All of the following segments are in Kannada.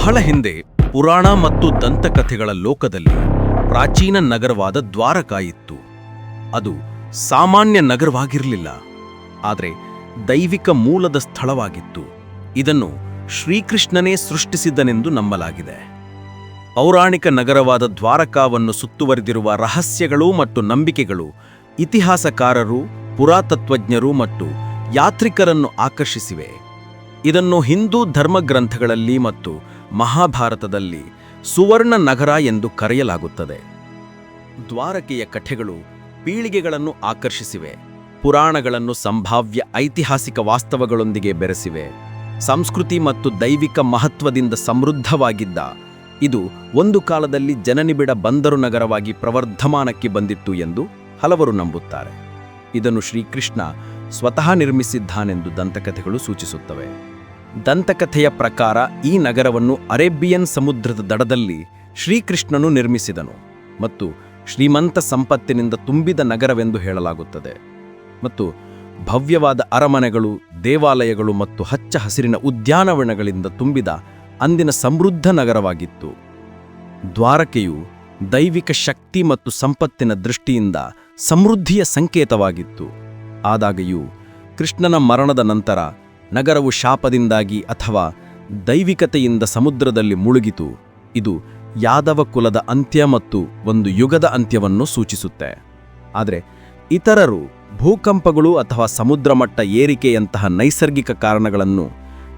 ಬಹಳ ಹಿಂದೆ ಪುರಾಣ ಮತ್ತು ದಂತಕಥೆಗಳ ಲೋಕದಲ್ಲಿ ಪ್ರಾಚೀನ ನಗರವಾದ ದ್ವಾರಕ ಇತ್ತು. ಅದು ಸಾಮಾನ್ಯ ನಗರವಾಗಿರಲಿಲ್ಲ. ಆದರೆ ದೈವಿಕ ಮೂಲದ ಸ್ಥಳವಾಗಿತ್ತು. ಇದನ್ನು ಶ್ರೀಕೃಷ್ಣನೇ ಸೃಷ್ಟಿಸಿದ್ದನೆಂದು ನಂಬಲಾಗಿದೆ. ಪೌರಾಣಿಕ ನಗರವಾದ ದ್ವಾರಕಾವನ್ನು ಸುತ್ತುವರಿದಿರುವ ರಹಸ್ಯಗಳು ಮತ್ತು ನಂಬಿಕೆಗಳು ಇತಿಹಾಸಕಾರರು, ಪುರಾತತ್ವಜ್ಞರು ಮತ್ತು ಯಾತ್ರಿಕರನ್ನು ಆಕರ್ಷಿಸಿವೆ. ಇದನ್ನು ಹಿಂದೂ ಧರ್ಮಗ್ರಂಥಗಳಲ್ಲಿ ಮತ್ತು ಮಹಾಭಾರತದಲ್ಲಿ ಸುವರ್ಣ ನಗರ ಎಂದು ಕರೆಯಲಾಗುತ್ತದೆ. ದ್ವಾರಕೆಯ ಕಥೆಗಳು ಪೀಳಿಗೆಗಳನ್ನು ಆಕರ್ಷಿಸಿವೆ, ಪುರಾಣಗಳನ್ನು ಸಂಭಾವ್ಯ ಐತಿಹಾಸಿಕ ವಾಸ್ತವಗಳೊಂದಿಗೆ ಬೆರೆಸಿವೆ, ಸಂಸ್ಕೃತಿ ಮತ್ತು ದೈವಿಕ ಮಹತ್ವದಿಂದ ಸಮೃದ್ಧವಾಗಿದ್ದ, ಇದು ಒಂದು ಕಾಲದಲ್ಲಿ ಜನನಿಬಿಡ ಬಂದರು ನಗರವಾಗಿ ಪ್ರವರ್ಧಮಾನಕ್ಕೆ ಬಂದಿತ್ತು ಎಂದು ಹಲವರು ನಂಬುತ್ತಾರೆ. ಇದನ್ನು ಶ್ರೀಕೃಷ್ಣ ಸ್ವತಃ ನಿರ್ಮಿಸಿದ್ದಾನೆಂದು ದಂತಕಥೆಗಳು ಸೂಚಿಸುತ್ತವೆ. ದಂತಕಥೆಯ ಪ್ರಕಾರ ಈ ನಗರವನ್ನು ಅರೇಬಿಯನ್ ಸಮುದ್ರದ ದಡದಲ್ಲಿ ಶ್ರೀಕೃಷ್ಣನು ನಿರ್ಮಿಸಿದನು ಮತ್ತು ಶ್ರೀಮಂತ ಸಂಪತ್ತಿನಿಂದ ತುಂಬಿದ ನಗರವೆಂದು ಹೇಳಲಾಗುತ್ತದೆ. ಮತ್ತು ಭವ್ಯವಾದ ಅರಮನೆಗಳು, ದೇವಾಲಯಗಳು ಮತ್ತು ಹಚ್ಚ ಹಸಿರಿನ ಉದ್ಯಾನವನಗಳಿಂದ ತುಂಬಿದ ಅಂದಿನ ಸಮೃದ್ಧ ನಗರವಾಗಿತ್ತು. ದ್ವಾರಕೆಯು ದೈವಿಕ ಶಕ್ತಿ ಮತ್ತು ಸಂಪತ್ತಿನ ದೃಷ್ಟಿಯಿಂದ ಸಮೃದ್ಧಿಯ ಸಂಕೇತವಾಗಿತ್ತು. ಆದಾಗ್ಯೂ, ಕೃಷ್ಣನ ಮರಣದ ನಂತರ ನಗರವು ಶಾಪದಿಂದಾಗಿ ಅಥವಾ ದೈವಿಕತೆಯಿಂದ ಸಮುದ್ರದಲ್ಲಿ ಮುಳುಗಿತು. ಇದು ಯಾದವ ಕುಲದ ಅಂತ್ಯ ಮತ್ತು ಒಂದು ಯುಗದ ಅಂತ್ಯವನ್ನು ಸೂಚಿಸುತ್ತೆ. ಆದರೆ ಇತರರು ಭೂಕಂಪಗಳು ಅಥವಾ ಸಮುದ್ರ ಮಟ್ಟ ಏರಿಕೆಯಂತಹ ನೈಸರ್ಗಿಕ ಕಾರಣಗಳನ್ನು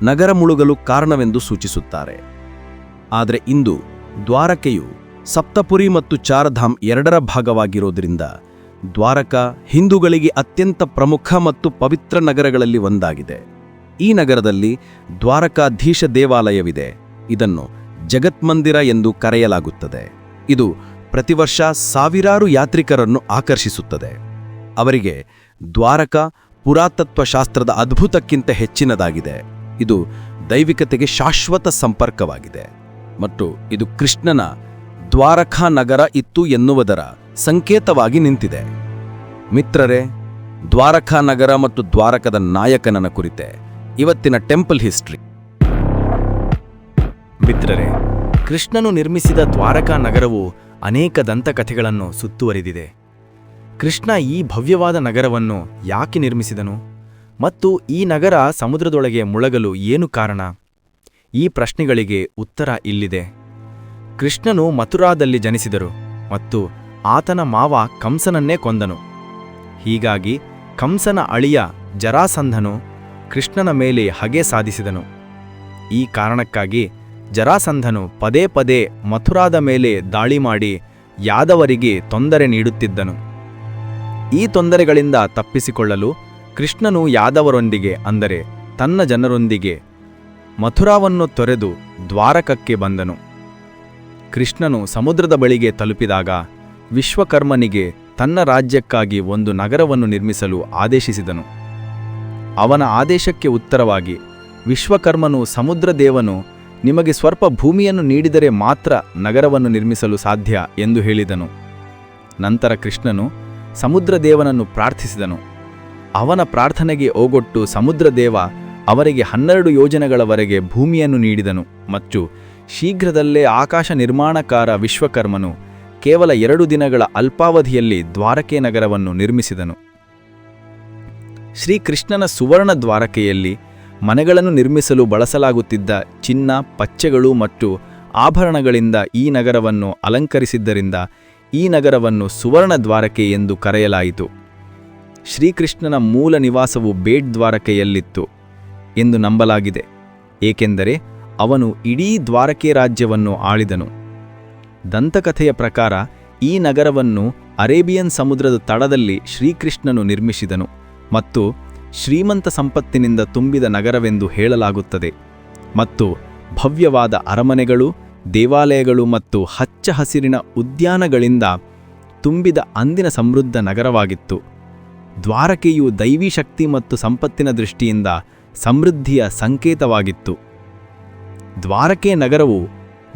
ನಗರ ಮುಳುಗಲು ಕಾರಣವೆಂದು ಸೂಚಿಸುತ್ತಾರೆ. ಆದರೆ ಇಂದು ದ್ವಾರಕೆಯು ಸಪ್ತಪುರಿ ಮತ್ತು ಚಾರಧಾಮ್ ಎರಡರ ಭಾಗವಾಗಿರೋದ್ರಿಂದ ದ್ವಾರಕ ಹಿಂದೂಗಳಿಗೆ ಅತ್ಯಂತ ಪ್ರಮುಖ ಮತ್ತು ಪವಿತ್ರ ನಗರಗಳಲ್ಲಿ ಒಂದಾಗಿದೆ. ಈ ನಗರದಲ್ಲಿ ದ್ವಾರಕಾಧೀಶ ದೇವಾಲಯವಿದೆ. ಇದನ್ನು ಜಗತ್ಮಂದಿರ ಎಂದು ಕರೆಯಲಾಗುತ್ತದೆ. ಇದು ಪ್ರತಿವರ್ಷ ಸಾವಿರಾರು ಯಾತ್ರಿಕರನ್ನು ಆಕರ್ಷಿಸುತ್ತದೆ. ಅವರಿಗೆ ದ್ವಾರಕ ಪುರಾತತ್ವಶಾಸ್ತ್ರದ ಅದ್ಭುತಕ್ಕಿಂತ ಹೆಚ್ಚಿನದಾಗಿದೆ. ಇದು ದೈವಿಕತೆಗೆ ಶಾಶ್ವತ ಸಂಪರ್ಕವಾಗಿದೆ. ಮತ್ತು ಇದು ಕೃಷ್ಣನ ದ್ವಾರಕಾ ನಗರ ಇತ್ತು ಎನ್ನುವುದರ ಸಂಕೇತವಾಗಿ ನಿಂತಿದೆ. ಮಿತ್ರರೇ, ದ್ವಾರಕಾ ನಗರ ಮತ್ತು ದ್ವಾರಕದ ನಾಯಕನನ ಕುರಿತೆ ಇವತ್ತಿನ ಟೆಂಪಲ್ ಹಿಸ್ಟ್ರಿ. ಮಿತ್ರರೇ, ಕೃಷ್ಣನು ನಿರ್ಮಿಸಿದ ದ್ವಾರಕಾ ನಗರವು ಅನೇಕ ದಂತಕಥೆಗಳನ್ನು ಸುತ್ತುವರಿದಿದೆ. ಕೃಷ್ಣ ಈ ಭವ್ಯವಾದ ನಗರವನ್ನು ಯಾಕೆ ನಿರ್ಮಿಸಿದನು? ಮತ್ತು ಈ ನಗರ ಸಮುದ್ರದೊಳಗೆ ಮುಳಗಲು ಏನು ಕಾರಣ? ಈ ಪ್ರಶ್ನೆಗಳಿಗೆ ಉತ್ತರ ಇಲ್ಲಿದೆ. ಕೃಷ್ಣನು ಮಥುರಾದಲ್ಲಿ ಜನಿಸಿದರು ಮತ್ತು ಆತನ ಮಾವ ಕಂಸನನ್ನೇ ಕೊಂದನು. ಹೀಗಾಗಿ ಕಂಸನ ಅಳಿಯ ಜರಾಸಂಧನು ಕೃಷ್ಣನ ಮೇಲೆ ಹಗೆ ಸಾಧಿಸಿದನು. ಈ ಕಾರಣಕ್ಕಾಗಿ ಜರಾಸಂಧನು ಪದೇ ಪದೇ ಮಥುರಾದ ಮೇಲೆ ದಾಳಿ ಮಾಡಿ ಯಾದವರಿಗೆ ತೊಂದರೆ ನೀಡುತ್ತಿದ್ದನು. ಈ ತೊಂದರೆಗಳಿಂದ ತಪ್ಪಿಸಿಕೊಳ್ಳಲು ಕೃಷ್ಣನು ಯಾದವರೊಂದಿಗೆ, ಅಂದರೆ ತನ್ನ ಜನರೊಂದಿಗೆ ಮಥುರಾವನ್ನು ತೊರೆದು ದ್ವಾರಕಕ್ಕೆ ಬಂದನು. ಕೃಷ್ಣನು ಸಮುದ್ರದ ಬಳಿಗೆ ತಲುಪಿದಾಗ ವಿಶ್ವಕರ್ಮನಿಗೆ ತನ್ನ ರಾಜ್ಯಕ್ಕಾಗಿ ಒಂದು ನಗರವನ್ನು ನಿರ್ಮಿಸಲು ಆದೇಶಿಸಿದನು. ಅವನ ಆದೇಶಕ್ಕೆ ಉತ್ತರವಾಗಿ, ವಿಶ್ವಕರ್ಮನು ಸಮುದ್ರದೇವನು ನಿಮಗೆ ಸ್ವಲ್ಪ ಭೂಮಿಯನ್ನು ನೀಡಿದರೆ ಮಾತ್ರ ನಗರವನ್ನು ನಿರ್ಮಿಸಲು ಸಾಧ್ಯ ಎಂದು ಹೇಳಿದನು. ನಂತರ ಕೃಷ್ಣನು ಸಮುದ್ರದೇವನನ್ನು ಪ್ರಾರ್ಥಿಸಿದನು. ಅವನ ಪ್ರಾರ್ಥನೆಗೆ ಓಗೊಟ್ಟು ಸಮುದ್ರದೇವ ಅವರಿಗೆ ಹನ್ನೆರಡು ಯೋಜನೆಗಳವರೆಗೆ ಭೂಮಿಯನ್ನು ನೀಡಿದನು ಮತ್ತು ಶೀಘ್ರದಲ್ಲೇ ಆಕಾಶ ನಿರ್ಮಾಣಕಾರ ವಿಶ್ವಕರ್ಮನು ಕೇವಲ ಎರಡು ದಿನಗಳ ಅಲ್ಪಾವಧಿಯಲ್ಲಿ ದ್ವಾರಕೆ ನಗರವನ್ನು ನಿರ್ಮಿಸಿದನು. ಶ್ರೀಕೃಷ್ಣನ ಸುವರ್ಣ ದ್ವಾರಕೆಯಲ್ಲಿ ಮನೆಗಳನ್ನು ನಿರ್ಮಿಸಲು ಬಳಸಲಾಗುತ್ತಿದ್ದ ಚಿನ್ನ, ಪಚ್ಚೆಗಳು ಮತ್ತು ಆಭರಣಗಳಿಂದ ಈ ನಗರವನ್ನು ಅಲಂಕರಿಸಿದ್ದರಿಂದ ಈ ನಗರವನ್ನು ಸುವರ್ಣ ದ್ವಾರಕೆ ಎಂದು ಕರೆಯಲಾಯಿತು. ಶ್ರೀಕೃಷ್ಣನ ಮೂಲ ನಿವಾಸವು ಬೇಡ್ ದ್ವಾರಕೆಯಲ್ಲಿತ್ತು ಎಂದು ನಂಬಲಾಗಿದೆ, ಏಕೆಂದರೆ ಅವನು ಇಡೀ ದ್ವಾರಕೆ ರಾಜ್ಯವನ್ನು ಆಳಿದನು. ದಂತಕಥೆಯ ಪ್ರಕಾರ ಈ ನಗರವನ್ನು ಅರೇಬಿಯನ್ ಸಮುದ್ರದ ತಡದಲ್ಲಿ ಶ್ರೀಕೃಷ್ಣನು ನಿರ್ಮಿಸಿದನು. ಮತ್ತು ಶ್ರೀಮಂತ ಸಂಪತ್ತಿನಿಂದ ತುಂಬಿದ ನಗರವೆಂದು ಹೇಳಲಾಗುತ್ತದೆ. ಮತ್ತು ಭವ್ಯವಾದ ಅರಮನೆಗಳು, ದೇವಾಲಯಗಳು ಮತ್ತು ಹಚ್ಚ ಹಸಿರಿನ ಉದ್ಯಾನಗಳಿಂದ ತುಂಬಿದ ಅಂದಿನ ಸಮೃದ್ಧ ನಗರವಾಗಿತ್ತು. ದ್ವಾರಕೆಯು ದೈವಿ ಶಕ್ತಿ ಮತ್ತು ಸಂಪತ್ತಿನ ದೃಷ್ಟಿಯಿಂದ ಸಮೃದ್ಧಿಯ ಸಂಕೇತವಾಗಿತ್ತು. ದ್ವಾರಕೆ ನಗರವು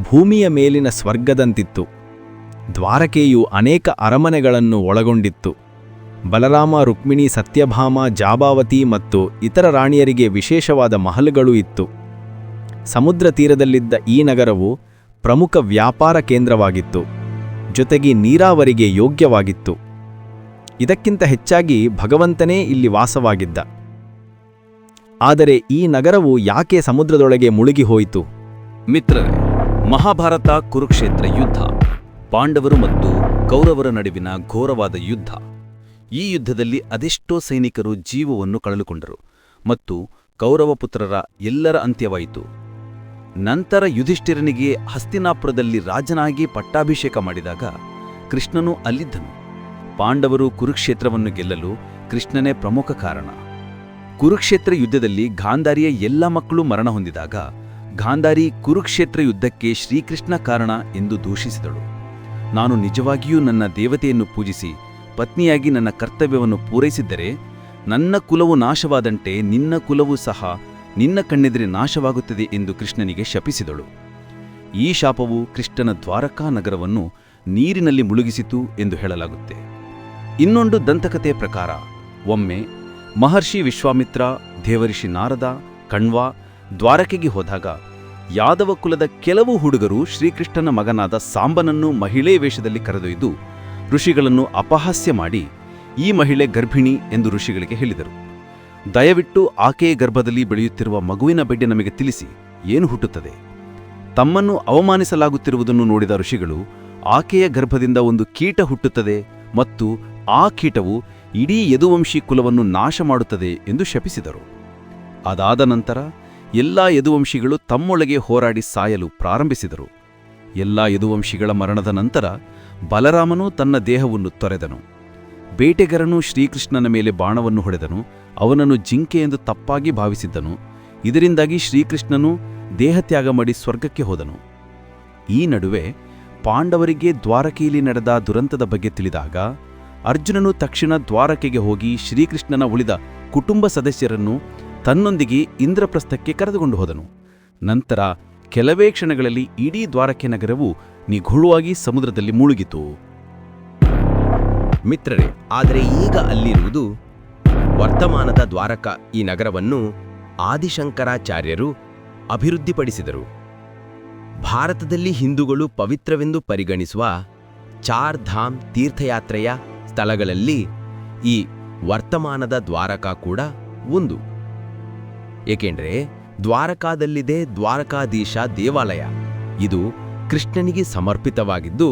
ಭೂಮಿಯ ಮೇಲಿನ ಸ್ವರ್ಗದಂತಿತ್ತು. ದ್ವಾರಕೆಯು ಅನೇಕ ಅರಮನೆಗಳನ್ನು ಒಳಗೊಂಡಿತ್ತು. ಬಲರಾಮ, ರುಕ್ಮಿಣಿ, ಸತ್ಯಭಾಮ, ಜಾಬಾವತಿ ಮತ್ತು ಇತರ ರಾಣಿಯರಿಗೆ ವಿಶೇಷವಾದ ಮಹಲ್ಗಳು ಇತ್ತು. ಸಮುದ್ರ ತೀರದಲ್ಲಿದ್ದ ಈ ನಗರವು ಪ್ರಮುಖ ವ್ಯಾಪಾರ ಕೇಂದ್ರವಾಗಿತ್ತು. ಜೊತೆಗೆ ನೀರಾವರಿಗೆ ಯೋಗ್ಯವಾಗಿತ್ತು. ಇದಕ್ಕಿಂತ ಹೆಚ್ಚಾಗಿ ಭಗವಂತನೇ ಇಲ್ಲಿ ವಾಸವಾಗಿದ್ದ. ಆದರೆ ಈ ನಗರವು ಯಾಕೆ ಸಮುದ್ರದೊಳಗೆ ಮುಳುಗಿ ಹೋಯಿತು? ಮಿತ್ರರೇ, ಮಹಾಭಾರತ ಕುರುಕ್ಷೇತ್ರ ಯುದ್ಧ, ಪಾಂಡವರು ಮತ್ತು ಕೌರವರ ನಡುವಿನ ಘೋರವಾದ ಯುದ್ಧ. ಈ ಯುದ್ಧದಲ್ಲಿ ಅದೆಷ್ಟೋ ಸೈನಿಕರು ಜೀವವನ್ನು ಕಳೆದುಕೊಂಡರು ಮತ್ತು ಕೌರವಪುತ್ರರ ಎಲ್ಲರ ಅಂತ್ಯವಾಯಿತು. ನಂತರ ಯುಧಿಷ್ಠಿರನಿಗೆ ಹಸ್ತಿನಾಪುರದಲ್ಲಿ ರಾಜನಾಗಿ ಪಟ್ಟಾಭಿಷೇಕ ಮಾಡಿದಾಗ ಕೃಷ್ಣನು ಅಲ್ಲಿದ್ದನು. ಪಾಂಡವರು ಕುರುಕ್ಷೇತ್ರವನ್ನು ಗೆಲ್ಲಲು ಕೃಷ್ಣನೇ ಪ್ರಮುಖ ಕಾರಣ. ಕುರುಕ್ಷೇತ್ರ ಯುದ್ಧದಲ್ಲಿ ಗಾಂಧಾರಿಯ ಎಲ್ಲ ಮಕ್ಕಳು ಮರಣ ಹೊಂದಿದಾಗ ಗಾಂಧಾರಿ ಕುರುಕ್ಷೇತ್ರ ಯುದ್ಧಕ್ಕೆ ಶ್ರೀಕೃಷ್ಣ ಕಾರಣ ಎಂದು ದೂಷಿಸಿದಳು. ನಾನು ನಿಜವಾಗಿಯೂ ನನ್ನ ದೇವತೆಯನ್ನು ಪೂಜಿಸಿ ಪತ್ನಿಯಾಗಿ ನನ್ನ ಕರ್ತವ್ಯವನ್ನು ಪೂರೈಸಿದ್ದರೆ ನನ್ನ ಕುಲವು ನಾಶವಾದಂತೆ ನಿನ್ನ ಕುಲವು ಸಹ ನಿನ್ನ ಕಣ್ಣೆದುರೆ ನಾಶವಾಗುತ್ತದೆ ಎಂದು ಕೃಷ್ಣನಿಗೆ ಶಪಿಸಿದಳು. ಈ ಶಾಪವು ಕೃಷ್ಣನ ದ್ವಾರಕಾ ನಗರವನ್ನು ನೀರಿನಲ್ಲಿ ಮುಳುಗಿಸಿತು ಎಂದು ಹೇಳಲಾಗುತ್ತೆ. ಇನ್ನೊಂದು ದಂತಕಥೆಯ ಪ್ರಕಾರ, ಒಮ್ಮೆ ಮಹರ್ಷಿ ವಿಶ್ವಾಮಿತ್ರ, ದೇವರಿಷಿ ನಾರದ, ಕಣ್ವ ದ್ವಾರಕೆಗೆ ಹೋದಾಗ ಯಾದವ ಕುಲದ ಕೆಲವು ಹುಡುಗರು ಶ್ರೀಕೃಷ್ಣನ ಮಗನಾದ ಸಾಂಬನನ್ನು ಮಹಿಳೆ ವೇಷದಲ್ಲಿ ಕರೆದೊಯ್ದು ಋಷಿಗಳನ್ನು ಅಪಹಾಸ್ಯ ಮಾಡಿ ಈ ಮಹಿಳೆ ಗರ್ಭಿಣಿ ಎಂದು ಋಷಿಗಳಿಗೆ ಹೇಳಿದರು. ದಯವಿಟ್ಟು ಆಕೆಯ ಗರ್ಭದಲ್ಲಿ ಬೆಳೆಯುತ್ತಿರುವ ಮಗುವಿನ ಬಗ್ಗೆ ನಮಗೆ ತಿಳಿಸಿ, ಏನು ಹುಟ್ಟುತ್ತದೆ? ತಮ್ಮನ್ನು ಅವಮಾನಿಸಲಾಗುತ್ತಿರುವುದನ್ನು ನೋಡಿದ ಋಷಿಗಳು, ಆಕೆಯ ಗರ್ಭದಿಂದ ಒಂದು ಕೀಟ ಹುಟ್ಟುತ್ತದೆ ಮತ್ತು ಆ ಕೀಟವು ಇಡೀ ಯದುವಂಶಿ ಕುಲವನ್ನು ನಾಶ ಮಾಡುತ್ತದೆ ಎಂದು ಶಪಿಸಿದರು. ಅದಾದ ನಂತರ ಎಲ್ಲಾ ಯದುವಂಶಿಗಳು ತಮ್ಮೊಳಗೆ ಹೋರಾಡಿ ಸಾಯಲು ಪ್ರಾರಂಭಿಸಿದರು. ಎಲ್ಲಾ ಯದುವಂಶಿಗಳ ಮರಣದ ನಂತರ ಬಲರಾಮನು ತನ್ನ ದೇಹವನ್ನು ತೊರೆದನು. ಬೇಟೆಗರನು ಶ್ರೀಕೃಷ್ಣನ ಮೇಲೆ ಬಾಣವನ್ನು ಹೊಡೆದನು, ಅವನನ್ನು ಜಿಂಕೆ ಎಂದು ತಪ್ಪಾಗಿ ಭಾವಿಸಿದ್ದನು. ಇದರಿಂದಾಗಿ ಶ್ರೀಕೃಷ್ಣನು ದೇಹತ್ಯಾಗ ಮಾಡಿ ಸ್ವರ್ಗಕ್ಕೆ ಹೋದನು. ಈ ನಡುವೆ ಪಾಂಡವರಿಗೆ ದ್ವಾರಕೆಯಲ್ಲಿ ನಡೆದ ದುರಂತದ ಬಗ್ಗೆ ತಿಳಿದಾಗ, ಅರ್ಜುನನು ತಕ್ಷಣ ದ್ವಾರಕೆಗೆ ಹೋಗಿ ಶ್ರೀಕೃಷ್ಣನ ಉಳಿದ ಕುಟುಂಬ ಸದಸ್ಯರನ್ನು ತನ್ನೊಂದಿಗೆ ಇಂದ್ರಪ್ರಸ್ಥಕ್ಕೆ ಕರೆದುಕೊಂಡು ಹೋದನು. ನಂತರ ಕೆಲವೇ ಕ್ಷಣಗಳಲ್ಲಿ ಇಡೀ ದ್ವಾರಕೆ ನಗರವು ನಿಘುಳುವಾಗಿ ಸಮುದ್ರದಲ್ಲಿ ಮುಳುಗಿತು. ಮಿತ್ರರೇ, ಆದರೆ ಈಗ ಅಲ್ಲಿರುವುದು ವರ್ತಮಾನದ ದ್ವಾರಕ ಈ ನಗರವನ್ನು ಆದಿಶಂಕರಾಚಾರ್ಯರು ಅಭಿವೃದ್ಧಿಪಡಿಸಿದರು. ಭಾರತದಲ್ಲಿ ಹಿಂದೂಗಳು ಪವಿತ್ರವೆಂದು ಪರಿಗಣಿಸುವ ಚಾರ್ ಧಾಮ್ ತೀರ್ಥಯಾತ್ರೆಯ ಸ್ಥಳಗಳಲ್ಲಿ ಈ ವರ್ತಮಾನದ ದ್ವಾರಕ ಕೂಡ ಒಂದು. ಏಕೆಂದರೆ ದ್ವಾರಕಾದಲ್ಲಿದೆ ದ್ವಾರಕಾಧೀಶ ದೇವಾಲಯ. ಇದು ಕೃಷ್ಣನಿಗೆ ಸಮರ್ಪಿತವಾಗಿದ್ದು,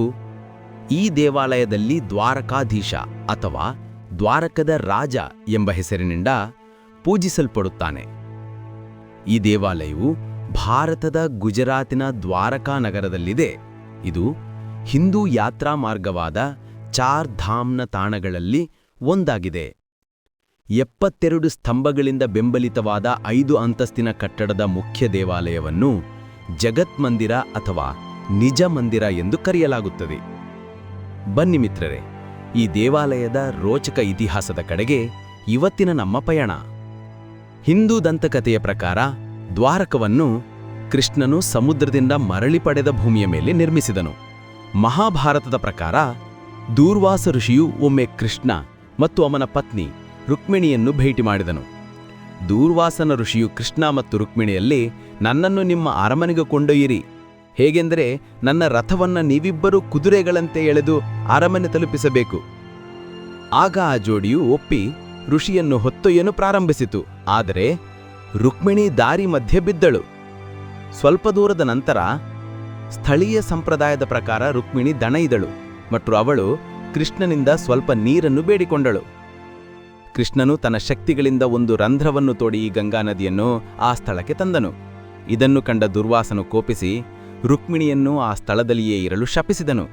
ಈ ದೇವಾಲಯದಲ್ಲಿ ದ್ವಾರಕಾಧೀಶ ಅಥವಾ ದ್ವಾರಕದ ರಾಜ ಎಂಬ ಹೆಸರಿನಿಂದ ಪೂಜಿಸಲ್ಪಡುತ್ತಾನೆ. ಈ ದೇವಾಲಯವು ಭಾರತದ ಗುಜರಾತಿನ ದ್ವಾರಕಾ ನಗರದಲ್ಲಿದೆ. ಇದು ಹಿಂದೂ ಯಾತ್ರಾ ಮಾರ್ಗವಾದ ಚಾರ್ ಧಾಮ್ನ ತಾಣಗಳಲ್ಲಿ ಒಂದಾಗಿದೆ. ಎಪ್ಪತ್ತೆರಡು ಸ್ತಂಭಗಳಿಂದ ಬೆಂಬಲಿತವಾದ ಐದು ಅಂತಸ್ತಿನ ಕಟ್ಟಡದ ಮುಖ್ಯ ದೇವಾಲಯವನ್ನು ಜಗತ್ಮಂದಿರ ಅಥವಾ ನಿಜ ಮಂದಿರ ಎಂದು ಕರೆಯಲಾಗುತ್ತದೆ. ಬನ್ನಿ ಮಿತ್ರರೇ, ಈ ದೇವಾಲಯದ ರೋಚಕ ಇತಿಹಾಸದ ಕಡೆಗೆ ಇವತ್ತಿನ ನಮ್ಮ ಪಯಣ. ಹಿಂದೂ ದಂತಕಥೆಯ ಪ್ರಕಾರ ದ್ವಾರಕವನ್ನು ಕೃಷ್ಣನು ಸಮುದ್ರದಿಂದ ಮರಳಿ ಪಡೆದ ಭೂಮಿಯ ಮೇಲೆ ನಿರ್ಮಿಸಿದನು. ಮಹಾಭಾರತದ ಪ್ರಕಾರ ದೂರ್ವಾಸ ಋಷಿಯು ಒಮ್ಮೆ ಕೃಷ್ಣ ಮತ್ತು ಅವನ ಪತ್ನಿ ರುಕ್ಮಿಣಿಯನ್ನು ಭೇಟಿ ಮಾಡಿದನು. ದೂರ್ವಾಸನ ಋಷಿಯು ಕೃಷ್ಣ ಮತ್ತು ರುಕ್ಮಿಣಿಯಲ್ಲಿ ನನ್ನನ್ನು ನಿಮ್ಮ ಅರಮನೆಗೆ ಕೊಂಡೊಯ್ಯಿರಿ. ಹೇಗೆಂದರೆ ನನ್ನ ರಥವನ್ನು ನೀವಿಬ್ಬರೂ ಕುದುರೆಗಳಂತೆ ಎಳೆದು ಅರಮನೆ ತಲುಪಿಸಬೇಕು. ಆಗ ಆ ಜೋಡಿಯು ಒಪ್ಪಿ ಋಷಿಯನ್ನು ಹೊತ್ತೊಯ್ಯನು ಪ್ರಾರಂಭಿಸಿತು. ಆದರೆ ರುಕ್ಮಿಣಿ ದಾರಿ ಮಧ್ಯೆ ಬಿದ್ದಳು. ಸ್ವಲ್ಪ ದೂರದ ನಂತರ ಸ್ಥಳೀಯ ಸಂಪ್ರದಾಯದ ಪ್ರಕಾರ ರುಕ್ಮಿಣಿ ದಣೈದಳು ಮತ್ತು ಅವಳು ಕೃಷ್ಣನಿಂದ ಸ್ವಲ್ಪ ನೀರನ್ನು ಬೇಡಿಕೊಂಡಳು. ಕೃಷ್ಣನು ತನ್ನ ಶಕ್ತಿಗಳಿಂದ ಒಂದು ರಂಧ್ರವನ್ನು ತೋಡಿ ಗಂಗಾ ನದಿಯನ್ನು ಆ ಸ್ಥಳಕ್ಕೆ ತಂದನು. ಇದನ್ನು ಕಂಡ ದುರ್ವಾಸನು ಕೋಪಿಸಿ ರುಕ್ಮಿಣಿಯನ್ನು ಆ ಸ್ಥಳದಲ್ಲಿಯೇ ಇರಲು ಶಪಿಸಿದನು.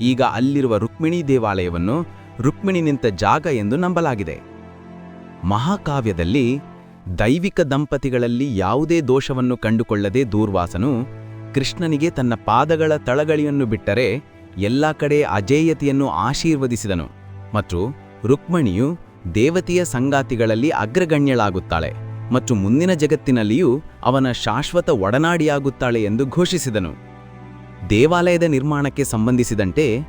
ಈಗ ಅಲ್ಲಿರುವ ರುಕ್ಮಿಣಿ ದೇವಾಲಯವನ್ನು ರುಕ್ಮಿಣಿ ನಿಂತ ಜಾಗ ಎಂದು ನಂಬಲಾಗಿದೆ. ಮಹಾಕಾವ್ಯದಲ್ಲಿ ದೈವಿಕ ದಂಪತಿಗಳಲ್ಲಿ ಯಾವುದೇ ದೋಷವನ್ನು ಕಂಡುಕೊಳ್ಳದೆ ದೂರ್ವಾಸನು ಕೃಷ್ಣನಿಗೆ ತನ್ನ ಪಾದಗಳ ತಳಗಳಿಯನ್ನು ಬಿಟ್ಟರೆ ಎಲ್ಲ ಕಡೆ ಅಜೇಯತೆಯನ್ನು ಆಶೀರ್ವದಿಸಿದನು ಮತ್ತು ರುಕ್ಮಿಣಿಯು ದೇವತೆಯ ಸಂಗಾತಿಗಳಲ್ಲಿ ಅಗ್ರಗಣ್ಯಳಾಗುತ್ತಾಳೆ. ಮತ್ತು ಮುಂದಿನ ಜಗತ್ತಿನಲ್ಲಿಯೂ ಅವನ ಶಾಶ್ವತ ಒಡನಾಡಿಯಾಗುತ್ತಾಳೆ ಎಂದು ಘೋಷಿಸಿದನು. ದೇವಾಲಯದ ನಿರ್ಮಾಣಕ್ಕೆ ಸಂಬಂಧಿಸಿದಂತೆ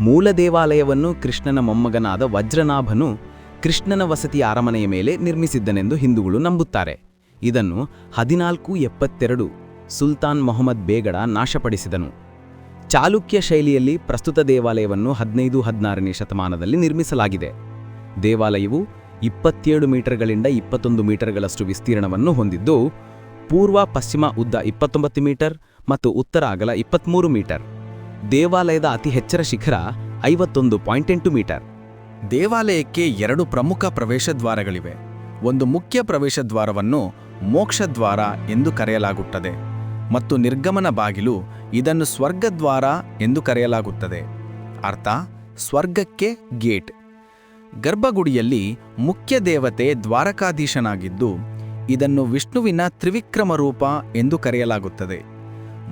ಮೂಲ ದೇವಾಲಯವನ್ನು ಕೃಷ್ಣನ ಮೊಮ್ಮಗನಾದ ವಜ್ರನಾಭನು ಕೃಷ್ಣನ ವಸತಿ ಅರಮನೆಯ ಮೇಲೆ ನಿರ್ಮಿಸಿದ್ದನೆಂದು ಹಿಂದೂಗಳು ನಂಬುತ್ತಾರೆ. ಇದನ್ನು ಹದಿನಾಲ್ಕು ಎಪ್ಪತ್ತೆರಡು ಸುಲ್ತಾನ್ ಮೊಹಮ್ಮದ್ ಬೇಗಡ ನಾಶಪಡಿಸಿದನು. ಚಾಲುಕ್ಯ ಶೈಲಿಯಲ್ಲಿ ಪ್ರಸ್ತುತ ದೇವಾಲಯವನ್ನು ಹದಿನೈದು ಹದಿನಾರನೇ ಶತಮಾನದಲ್ಲಿ ನಿರ್ಮಿಸಲಾಗಿದೆ. ದೇವಾಲಯವು ಇಪ್ಪತ್ತೇಳು ಮೀಟರ್ಗಳಿಂದ ಇಪ್ಪತ್ತೊಂದು ಮೀಟರ್ಗಳಷ್ಟು ವಿಸ್ತೀರ್ಣವನ್ನು ಹೊಂದಿದ್ದು, ಪೂರ್ವ, ಪಶ್ಚಿಮ, ಉದ್ದ ಇಪ್ಪತ್ತೊಂಬತ್ತು ಮೀಟರ್ ಮತ್ತು ಉತ್ತರ ಅಗಲ ಇಪ್ಪತ್ತ್ಮೂರು ಮೀಟರ್. ದೇವಾಲಯದ ಅತಿ ಹೆಚ್ಚರ ಶಿಖರ ಐವತ್ತೊಂದು ಪಾಯಿಂಟ್ ಎಂಟು ಮೀಟರ್. ದೇವಾಲಯಕ್ಕೆ ಎರಡು ಪ್ರಮುಖ ಪ್ರವೇಶದ್ವಾರಗಳಿವೆ ಒಂದು ಮುಖ್ಯ ಪ್ರವೇಶದ್ವಾರವನ್ನು ಮೋಕ್ಷದ್ವಾರ ಎಂದು ಕರೆಯಲಾಗುತ್ತದೆ ಮತ್ತು ನಿರ್ಗಮನ ಬಾಗಿಲು ಇದನ್ನು ಸ್ವರ್ಗದ್ವಾರ ಎಂದು ಕರೆಯಲಾಗುತ್ತದೆ. ಅರ್ಥ? ಸ್ವರ್ಗಕ್ಕೆ ಗೇಟ್. ಗರ್ಭಗುಡಿಯಲ್ಲಿ ಮುಖ್ಯ ದೇವತೆ ದ್ವಾರಕಾಧೀಶನಾಗಿದ್ದು, ಇದನ್ನು ವಿಷ್ಣುವಿನ ತ್ರಿವಿಕ್ರಮ ರೂಪ ಎಂದು ಕರೆಯಲಾಗುತ್ತದೆ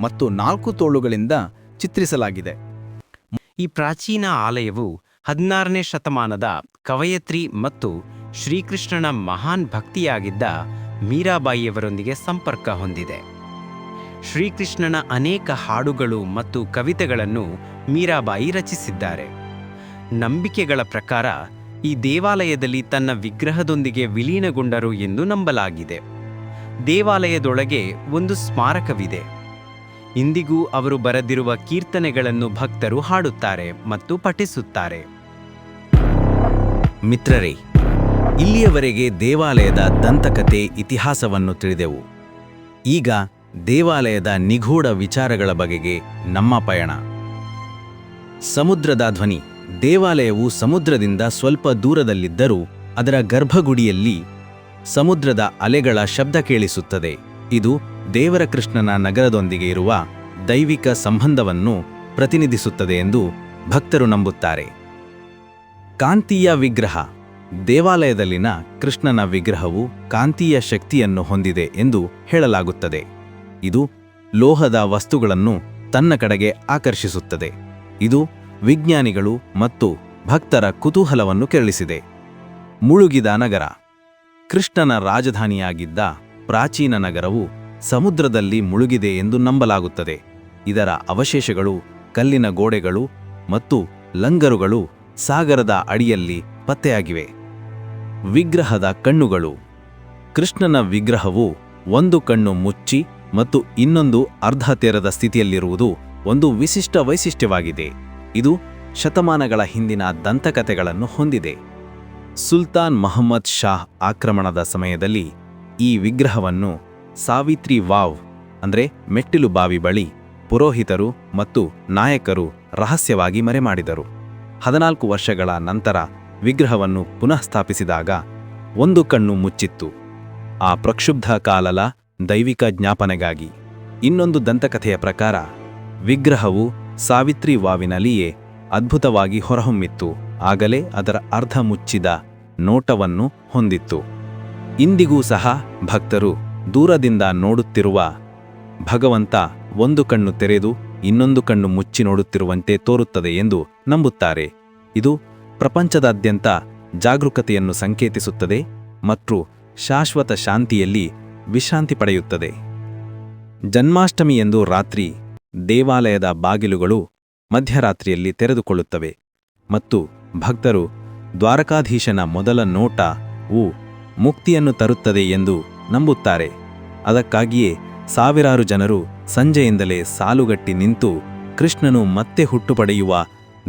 ಮತ್ತು ನಾಲ್ಕು ತೋಳುಗಳಿಂದ ಚಿತ್ರಿಸಲಾಗಿದೆ. ಈ ಪ್ರಾಚೀನ ಆಲಯವು ಹದಿನಾರನೇ ಶತಮಾನದ ಕವಯತ್ರಿ ಮತ್ತು ಶ್ರೀಕೃಷ್ಣನ ಮಹಾನ್ ಭಕ್ತಿಯಾಗಿದ್ದ ಮೀರಾಬಾಯಿಯವರೊಂದಿಗೆ ಸಂಪರ್ಕ ಹೊಂದಿದೆ. ಶ್ರೀಕೃಷ್ಣನ ಅನೇಕ ಹಾಡುಗಳು ಮತ್ತು ಕವಿತೆಗಳನ್ನು ಮೀರಾಬಾಯಿ ರಚಿಸಿದ್ದಾರೆ. ನಂಬಿಕೆಗಳ ಪ್ರಕಾರ ಈ ದೇವಾಲಯದಲ್ಲಿ ತನ್ನ ವಿಗ್ರಹದೊಂದಿಗೆ ವಿಲೀನಗೊಂಡರು ಎಂದು ನಂಬಲಾಗಿದೆ. ದೇವಾಲಯದೊಳಗೆ ಒಂದು ಸ್ಮಾರಕವಿದೆ. ಇಂದಿಗೂ ಅವರು ಬರೆದಿರುವ ಕೀರ್ತನೆಗಳನ್ನು ಭಕ್ತರು ಹಾಡುತ್ತಾರೆ ಮತ್ತು ಪಠಿಸುತ್ತಾರೆ. ಮಿತ್ರರೇ, ಇಲ್ಲಿಯವರೆಗೆ ದೇವಾಲಯದ ದಂತಕತೆ ಇತಿಹಾಸವನ್ನು ತಿಳಿದೆವು. ಈಗ ದೇವಾಲಯದ ನಿಗೂಢ ವಿಚಾರಗಳ ಬಗೆಗೆ ನಮ್ಮ ಪಯಣ. ಸಮುದ್ರದ ಧ್ವನಿ. ದೇವಾಲಯವು ಸಮುದ್ರದಿಂದ ಸ್ವಲ್ಪ ದೂರದಲ್ಲಿದ್ದರೂ ಅದರ ಗರ್ಭಗುಡಿಯಲ್ಲಿ ಸಮುದ್ರದ ಅಲೆಗಳ ಶಬ್ದ ಕೇಳಿಸುತ್ತದೆ. ಇದು ದೇವರ ಕೃಷ್ಣನ ನಗರದೊಂದಿಗೆ ಇರುವ ದೈವಿಕ ಸಂಬಂಧವನ್ನು ಪ್ರತಿನಿಧಿಸುತ್ತದೆ ಎಂದು ಭಕ್ತರು ನಂಬುತ್ತಾರೆ. ಕಾಂತೀಯ ವಿಗ್ರಹ. ದೇವಾಲಯದಲ್ಲಿನ ಕೃಷ್ಣನ ವಿಗ್ರಹವು ಕಾಂತೀಯ ಶಕ್ತಿಯನ್ನು ಹೊಂದಿದೆ ಎಂದು ಹೇಳಲಾಗುತ್ತದೆ. ಇದು ಲೋಹದ ವಸ್ತುಗಳನ್ನು ತನ್ನ ಕಡೆಗೆ ಆಕರ್ಷಿಸುತ್ತದೆ. ಇದು ವಿಜ್ಞಾನಿಗಳು ಮತ್ತು ಭಕ್ತರ ಕುತೂಹಲವನ್ನು ಕೆರಳಿಸಿದೆ. ಮುಳುಗಿದ ನಗರ. ಕೃಷ್ಣನ ರಾಜಧಾನಿಯಾಗಿದ್ದ ಪ್ರಾಚೀನ ನಗರವು ಸಮುದ್ರದಲ್ಲಿ ಮುಳುಗಿದೆ ಎಂದು ನಂಬಲಾಗುತ್ತದೆ. ಇದರ ಅವಶೇಷಗಳು ಕಲ್ಲಿನ ಗೋಡೆಗಳು ಮತ್ತು ಲಂಗರುಗಳು ಸಾಗರದ ಅಡಿಯಲ್ಲಿ ಪತ್ತೆಯಾಗಿವೆ. ವಿಗ್ರಹದ ಕಣ್ಣುಗಳು. ಕೃಷ್ಣನ ವಿಗ್ರಹವು ಒಂದು ಕಣ್ಣು ಮುಚ್ಚಿ ಮತ್ತು ಇನ್ನೊಂದು ಅರ್ಧ ತೆರೆದ ಸ್ಥಿತಿಯಲ್ಲಿರುವುದು ಒಂದು ವಿಶಿಷ್ಟ ವೈಶಿಷ್ಟ್ಯವಾಗಿದೆ. ಇದು ಶತಮಾನಗಳ ಹಿಂದಿನ ದಂತಕಥೆಗಳನ್ನು ಹೊಂದಿದೆ. ಸುಲ್ತಾನ್ ಮಹಮ್ಮದ್ ಶಾಹ್ ಆಕ್ರಮಣದ ಸಮಯದಲ್ಲಿ ಈ ವಿಗ್ರಹವನ್ನು ಸಾವಿತ್ರಿ ವಾವ್ ಅಂದರೆ ಮೆಟ್ಟಿಲು ಬಾವಿ ಬಳಿ ಪುರೋಹಿತರು ಮತ್ತು ನಾಯಕರು ರಹಸ್ಯವಾಗಿ ಮರೆಮಾಡಿದರು. ಹದಿನಾಲ್ಕು ವರ್ಷಗಳ ನಂತರ ವಿಗ್ರಹವನ್ನು ಪುನಃ ಸ್ಥಾಪಿಸಿದಾಗ ಒಂದು ಕಣ್ಣು ಮುಚ್ಚಿತ್ತು. ಆ ಪ್ರಕ್ಷುಬ್ಧ ಕಾಲಲ ದೈವಿಕ ಜ್ಞಾಪನೆಗಾಗಿ. ಇನ್ನೊಂದು ದಂತಕಥೆಯ ಪ್ರಕಾರ ವಿಗ್ರಹವು ಸಾವಿತ್ರಿ ವಾವಿನಲ್ಲಿಯೇ ಅದ್ಭುತವಾಗಿ ಹೊರಹೊಮ್ಮಿತ್ತು. ಆಗಲೇ ಅದರ ಅರ್ಧ ಮುಚ್ಚಿದ ನೋಟವನ್ನು ಹೊಂದಿತ್ತು. ಇಂದಿಗೂ ಸಹ ಭಕ್ತರು ದೂರದಿಂದ ನೋಡುತ್ತಿರುವ ಭಗವಂತ ಒಂದು ಕಣ್ಣು ತೆರೆದು ಇನ್ನೊಂದು ಕಣ್ಣು ಮುಚ್ಚಿ ನೋಡುತ್ತಿರುವಂತೆ ತೋರುತ್ತದೆ ಎಂದು ನಂಬುತ್ತಾರೆ. ಇದು ಪ್ರಪಂಚದಾದ್ಯಂತ ಜಾಗರೂಕತೆಯನ್ನು ಸಂಕೇತಿಸುತ್ತದೆ ಮತ್ತು ಶಾಶ್ವತ ಶಾಂತಿಯಲ್ಲಿ ವಿಶ್ರಾಂತಿ ಪಡೆಯುತ್ತದೆ. ಜನ್ಮಾಷ್ಟಮಿಯೆಂದು ರಾತ್ರಿ ದೇವಾಲಯದ ಬಾಗಿಲುಗಳು ಮಧ್ಯರಾತ್ರಿಯಲ್ಲಿ ತೆರೆದುಕೊಳ್ಳುತ್ತವೆ ಮತ್ತು ಭಕ್ತರು ದ್ವಾರಕಾಧೀಶನ ಮೊದಲ ನೋಟ ವು ಮುಕ್ತಿಯನ್ನು ತರುತ್ತದೆ ಎಂದು ನಂಬುತ್ತಾರೆ. ಅದಕ್ಕಾಗಿಯೇ ಸಾವಿರಾರು ಜನರು ಸಂಜೆಯಿಂದಲೇ ಸಾಲುಗಟ್ಟಿ ನಿಂತು ಕೃಷ್ಣನು ಮತ್ತೆ ಹುಟ್ಟು ಪಡೆಯುವ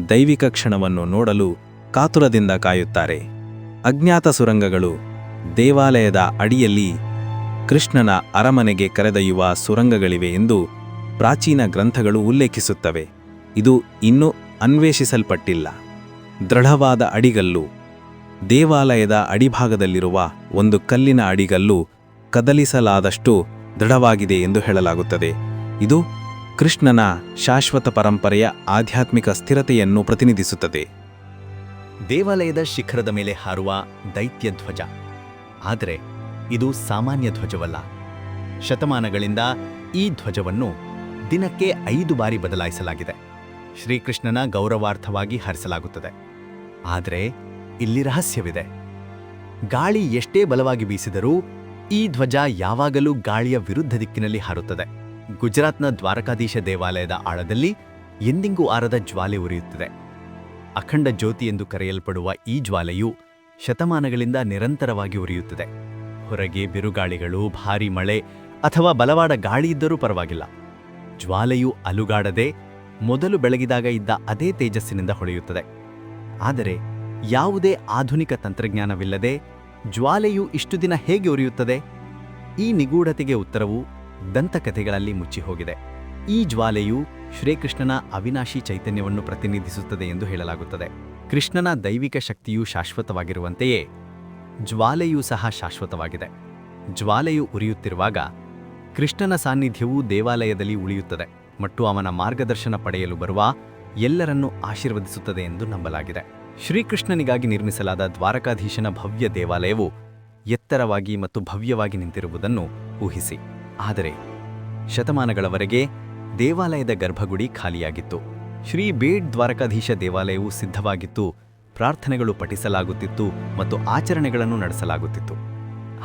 ದೈವಿಕ ಕ್ಷಣವನ್ನು ನೋಡಲು ಕಾತುರದಿಂದ ಕಾಯುತ್ತಾರೆ. ಅಜ್ಞಾತ ಸುರಂಗಗಳು ದೇವಾಲಯದ ಅಡಿಯಲ್ಲಿ ಕೃಷ್ಣನ ಅರಮನೆಗೆ ಕರೆದೊಯ್ಯುವ ಸುರಂಗಗಳಿವೆ ಎಂದು ಪ್ರಾಚೀನ ಗ್ರಂಥಗಳು ಉಲ್ಲೇಖಿಸುತ್ತವೆ. ಇದು ಇನ್ನೂ ಅನ್ವೇಷಿಸಲ್ಪಟ್ಟಿಲ್ಲ. ದೃಢವಾದ ಅಡಿಗಲ್ಲು, ದೇವಾಲಯದ ಅಡಿಭಾಗದಲ್ಲಿರುವ ಒಂದು ಕಲ್ಲಿನ ಅಡಿಗಲ್ಲು ಕದಲಿಸಲಾದಷ್ಟು ದೃಢವಾಗಿದೆ ಎಂದು ಹೇಳಲಾಗುತ್ತದೆ. ಇದು ಕೃಷ್ಣನ ಶಾಶ್ವತ ಪರಂಪರೆಯ ಆಧ್ಯಾತ್ಮಿಕ ಸ್ಥಿರತೆಯನ್ನು ಪ್ರತಿನಿಧಿಸುತ್ತದೆ. ದೇವಾಲಯದ ಶಿಖರದ ಮೇಲೆ ಹಾರುವ ದೈತ್ಯ ಧ್ವಜ. ಆದರೆ ಇದು ಸಾಮಾನ್ಯ ಧ್ವಜವಲ್ಲ. ಶತಮಾನಗಳಿಂದ ಈ ಧ್ವಜವನ್ನು ದಿನಕ್ಕೆ ಐದು ಬಾರಿ ಬದಲಾಯಿಸಲಾಗಿದೆ. ಶ್ರೀಕೃಷ್ಣನ ಗೌರವಾರ್ಥವಾಗಿ ಹರಿಸಲಾಗುತ್ತದೆ. ಆದರೆ ಇಲ್ಲಿ ರಹಸ್ಯವಿದೆ. ಗಾಳಿ ಎಷ್ಟೇ ಬಲವಾಗಿ ಬೀಸಿದರೂ ಈ ಧ್ವಜ ಯಾವಾಗಲೂ ಗಾಳಿಯ ವಿರುದ್ಧ ದಿಕ್ಕಿನಲ್ಲಿ ಹಾರುತ್ತದೆ. ಗುಜರಾತ್ನ ದ್ವಾರಕಾಧೀಶ ದೇವಾಲಯದ ಆಳದಲ್ಲಿ ಎಂದಿಗೂ ಆರದ ಜ್ವಾಲೆ ಉರಿಯುತ್ತದೆ. ಅಖಂಡ ಜ್ಯೋತಿ ಎಂದು ಕರೆಯಲ್ಪಡುವ ಈ ಜ್ವಾಲೆಯು ಶತಮಾನಗಳಿಂದ ನಿರಂತರವಾಗಿ ಉರಿಯುತ್ತದೆ. ಹೊರಗೆ ಬಿರುಗಾಳಿಗಳು, ಭಾರೀ ಮಳೆ ಅಥವಾ ಬಲವಾದ ಗಾಳಿ ಇದ್ದರೂ ಪರವಾಗಿಲ್ಲ. ಜ್ವಾಲೆಯು ಅಲುಗಾಡದೆ ಮೊದಲು ಬೆಳಗಿದಾಗ ಇದ್ದ ಅದೇ ತೇಜಸ್ಸಿನಿಂದ ಹೊಳೆಯುತ್ತದೆ. ಆದರೆ ಯಾವುದೇ ಆಧುನಿಕ ತಂತ್ರಜ್ಞಾನವಿಲ್ಲದೆ ಜ್ವಾಲೆಯು ಇಷ್ಟು ದಿನ ಹೇಗೆ ಉರಿಯುತ್ತದೆ? ಈ ನಿಗೂಢತೆಗೆ ಉತ್ತರವು ದಂತಕಥೆಗಳಲ್ಲಿ ಮುಚ್ಚಿಹೋಗಿದೆ. ಈ ಜ್ವಾಲೆಯು ಶ್ರೀಕೃಷ್ಣನ ಅವಿನಾಶಿ ಚೈತನ್ಯವನ್ನು ಪ್ರತಿನಿಧಿಸುತ್ತದೆ ಎಂದು ಹೇಳಲಾಗುತ್ತದೆ. ಕೃಷ್ಣನ ದೈವಿಕ ಶಕ್ತಿಯು ಶಾಶ್ವತವಾಗಿರುವಂತೆಯೇ ಜ್ವಾಲೆಯೂ ಸಹ ಶಾಶ್ವತವಾಗಿದೆ. ಜ್ವಾಲೆಯು ಉರಿಯುತ್ತಿರುವಾಗ ಕೃಷ್ಣನ ಸಾನ್ನಿಧ್ಯವು ದೇವಾಲಯದಲ್ಲಿ ಉಳಿಯುತ್ತದೆ ಮತ್ತು ಅವನ ಮಾರ್ಗದರ್ಶನ ಪಡೆಯಲು ಬರುವ ಎಲ್ಲರನ್ನೂ ಆಶೀರ್ವದಿಸುತ್ತದೆ ಎಂದು ನಂಬಲಾಗಿದೆ. ಶ್ರೀಕೃಷ್ಣನಿಗಾಗಿ ನಿರ್ಮಿಸಲಾದ ದ್ವಾರಕಾಧೀಶನ ಭವ್ಯ ದೇವಾಲಯವು ಎತ್ತರವಾಗಿ ಮತ್ತು ಭವ್ಯವಾಗಿ ನಿಂತಿರುವುದನ್ನು ಊಹಿಸಿ. ಆದರೆ ಶತಮಾನಗಳವರೆಗೆ ದೇವಾಲಯದ ಗರ್ಭಗುಡಿ ಖಾಲಿಯಾಗಿತ್ತು. ಶ್ರೀ ಬೇಡ್ ದ್ವಾರಕಾಧೀಶ ದೇವಾಲಯವು ಸಿದ್ಧವಾಗಿತ್ತು, ಪ್ರಾರ್ಥನೆಗಳು ಪಠಿಸಲಾಗುತ್ತಿತ್ತು ಮತ್ತು ಆಚರಣೆಗಳನ್ನು ನಡೆಸಲಾಗುತ್ತಿತ್ತು.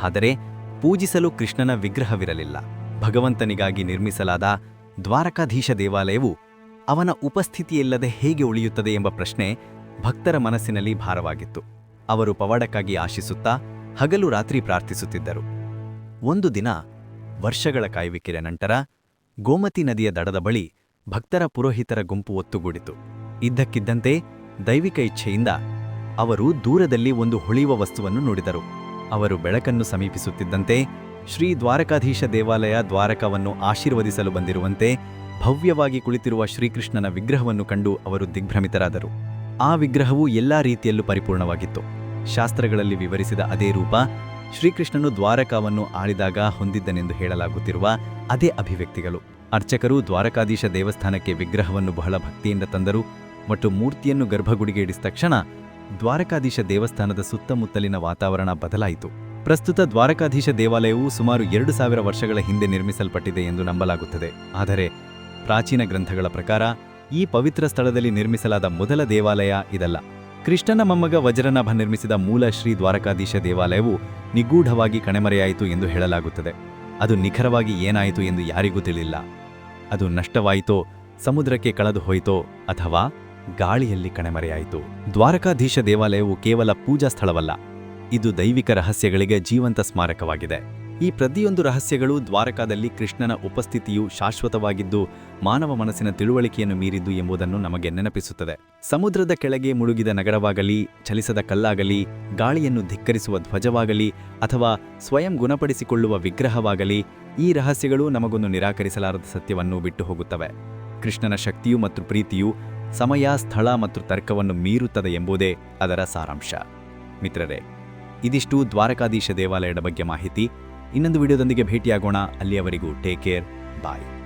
ಆದರೆ ಪೂಜಿಸಲು ಕೃಷ್ಣನ ವಿಗ್ರಹವಿರಲಿಲ್ಲ. ಭಗವಂತನಿಗಾಗಿ ನಿರ್ಮಿಸಲಾದ ದ್ವಾರಕಾಧೀಶ ದೇವಾಲಯವು ಅವನ ಉಪಸ್ಥಿತಿಯಿಲ್ಲದೆ ಹೇಗೆ ಉಳಿಯುತ್ತದೆ ಎಂಬ ಪ್ರಶ್ನೆ ಭಕ್ತರ ಮನಸ್ಸಿನಲ್ಲಿ ಭಾರವಾಗಿತ್ತು. ಅವರು ಪವಾಡಕ್ಕಾಗಿ ಆಶಿಸುತ್ತಾ ಹಗಲು ರಾತ್ರಿ ಪ್ರಾರ್ಥಿಸುತ್ತಿದ್ದರು. ಒಂದು ದಿನ ವರ್ಷಗಳ ಕಾಯುವಿಕೆಯ ನಂತರ ಗೋಮತಿ ನದಿಯ ದಡದ ಬಳಿ ಭಕ್ತರ ಪುರೋಹಿತರ ಗುಂಪು ಒತ್ತುಗೂಡಿತು. ಇದ್ದಕ್ಕಿದ್ದಂತೆ ದೈವಿಕ ಇಚ್ಛೆಯಿಂದ ಅವರು ದೂರದಲ್ಲಿ ಒಂದು ಹೊಳೆಯುವ ವಸ್ತುವನ್ನು ನೋಡಿದರು. ಅವರು ಬೆಳಕನ್ನು ಸಮೀಪಿಸುತ್ತಿದ್ದಂತೆ ಶ್ರೀ ದ್ವಾರಕಾಧೀಶ ದೇವಾಲಯ ದ್ವಾರಕವನ್ನು ಆಶೀರ್ವದಿಸಲು ಬಂದಿರುವಂತೆ ಭವ್ಯವಾಗಿ ಕುಳಿತಿರುವ ಶ್ರೀಕೃಷ್ಣನ ವಿಗ್ರಹವನ್ನು ಕಂಡು ಅವರು ದಿಗ್ಭ್ರಮಿತರಾದರು. ಆ ವಿಗ್ರಹವು ಎಲ್ಲಾ ರೀತಿಯಲ್ಲೂ ಪರಿಪೂರ್ಣವಾಗಿತ್ತು. ಶಾಸ್ತ್ರಗಳಲ್ಲಿ ವಿವರಿಸಿದ ಅದೇ ರೂಪ ಶ್ರೀಕೃಷ್ಣನು ದ್ವಾರಕಾವನ್ನು ಆಳಿದಾಗ ಹೊಂದಿದ್ದನೆಂದು ಹೇಳಲಾಗುತ್ತಿರುವ ಅದೇ ಅಭಿವ್ಯಕ್ತಿಗಳು. ಅರ್ಚಕರು ದ್ವಾರಕಾಧೀಶ ದೇವಸ್ಥಾನಕ್ಕೆ ವಿಗ್ರಹವನ್ನು ಬಹಳ ಭಕ್ತಿಯಿಂದ ತಂದರು ಮತ್ತು ಮೂರ್ತಿಯನ್ನು ಗರ್ಭಗುಡಿಗೆ ಇಡಿಸಿದ ತಕ್ಷಣ ದ್ವಾರಕಾಧೀಶ ದೇವಸ್ಥಾನದ ಸುತ್ತಮುತ್ತಲಿನ ವಾತಾವರಣ ಬದಲಾಯಿತು. ಪ್ರಸ್ತುತ ದ್ವಾರಕಾಧೀಶ ದೇವಾಲಯವು ಸುಮಾರು ಎರಡು ಸಾವಿರ ವರ್ಷಗಳ ಹಿಂದೆ ನಿರ್ಮಿಸಲ್ಪಟ್ಟಿದೆ ಎಂದು ನಂಬಲಾಗುತ್ತದೆ. ಆದರೆ ಪ್ರಾಚೀನ ಗ್ರಂಥಗಳ ಪ್ರಕಾರ ಈ ಪವಿತ್ರ ಸ್ಥಳದಲ್ಲಿ ನಿರ್ಮಿಸಲಾದ ಮೊದಲ ದೇವಾಲಯ ಇದಲ್ಲ. ಕೃಷ್ಣನ ಮೊಮ್ಮಗ ವಜ್ರನಾಭ ನಿರ್ಮಿಸಿದ ಮೂಲ ಶ್ರೀ ದ್ವಾರಕಾಧೀಶ ದೇವಾಲಯವು ನಿಗೂಢವಾಗಿ ಕಣೆಮರೆಯಾಯಿತು ಎಂದು ಹೇಳಲಾಗುತ್ತದೆ. ಅದು ನಿಖರವಾಗಿ ಏನಾಯಿತು ಎಂದು ಯಾರಿಗೂ ತಿಳಿಲ್ಲ. ಅದು ನಷ್ಟವಾಯಿತೋ, ಸಮುದ್ರಕ್ಕೆ ಕಳೆದು ಹೋಯಿತೋ ಅಥವಾ ಗಾಳಿಯಲ್ಲಿ ಕಣೆಮರೆಯಾಯಿತು. ದ್ವಾರಕಾಧೀಶ ದೇವಾಲಯವು ಕೇವಲ ಪೂಜಾ ಸ್ಥಳವಲ್ಲ. ಇದು ದೈವಿಕ ರಹಸ್ಯಗಳಿಗೆ ಜೀವಂತ ಸ್ಮಾರಕವಾಗಿದೆ. ಈ ಪ್ರತಿಯೊಂದು ರಹಸ್ಯಗಳು ದ್ವಾರಕಾದಲ್ಲಿ ಕೃಷ್ಣನ ಉಪಸ್ಥಿತಿಯು ಶಾಶ್ವತವಾಗಿದ್ದು, ಮಾನವ ಮನಸ್ಸಿನ ತಿಳುವಳಿಕೆಯನ್ನು ಮೀರಿದ್ದು ಎಂಬುದನ್ನು ನಮಗೆ ನೆನಪಿಸುತ್ತದೆ. ಸಮುದ್ರದ ಕೆಳಗೆ ಮುಳುಗಿದ ನಗರವಾಗಲಿ, ಚಲಿಸದ ಕಲ್ಲಾಗಲಿ, ಗಾಳಿಯನ್ನು ಧಿಕ್ಕರಿಸುವ ಧ್ವಜವಾಗಲಿ, ಅಥವಾ ಸ್ವಯಂ ಗುಣಪಡಿಸಿಕೊಳ್ಳುವ ವಿಗ್ರಹವಾಗಲಿ, ಈ ರಹಸ್ಯಗಳು ನಮಗೊಂದು ನಿರಾಕರಿಸಲಾರದ ಸತ್ಯವನ್ನು ಬಿಟ್ಟು ಹೋಗುತ್ತವೆ ಕೃಷ್ಣನ ಶಕ್ತಿಯು ಮತ್ತು ಪ್ರೀತಿಯು ಸಮಯ, ಸ್ಥಳ ಮತ್ತು ತರ್ಕವನ್ನು ಮೀರುತ್ತದೆ ಎಂಬುದೇ ಅದರ ಸಾರಾಂಶ. ಮಿತ್ರರೇ ಇದಿಷ್ಟು ದ್ವಾರಕಾಧೀಶ ದೇವಾಲಯದ ಬಗ್ಗೆ ಮಾಹಿತಿ. ಇನ್ನೊಂದು ವಿಡಿಯೋದೊಂದಿಗೆ ಭೇಟಿಯಾಗೋಣ. ಅಲ್ಲಿಯವರೆಗೂ ಟೇಕ್ ಕೇರ್. ಬಾಯ್.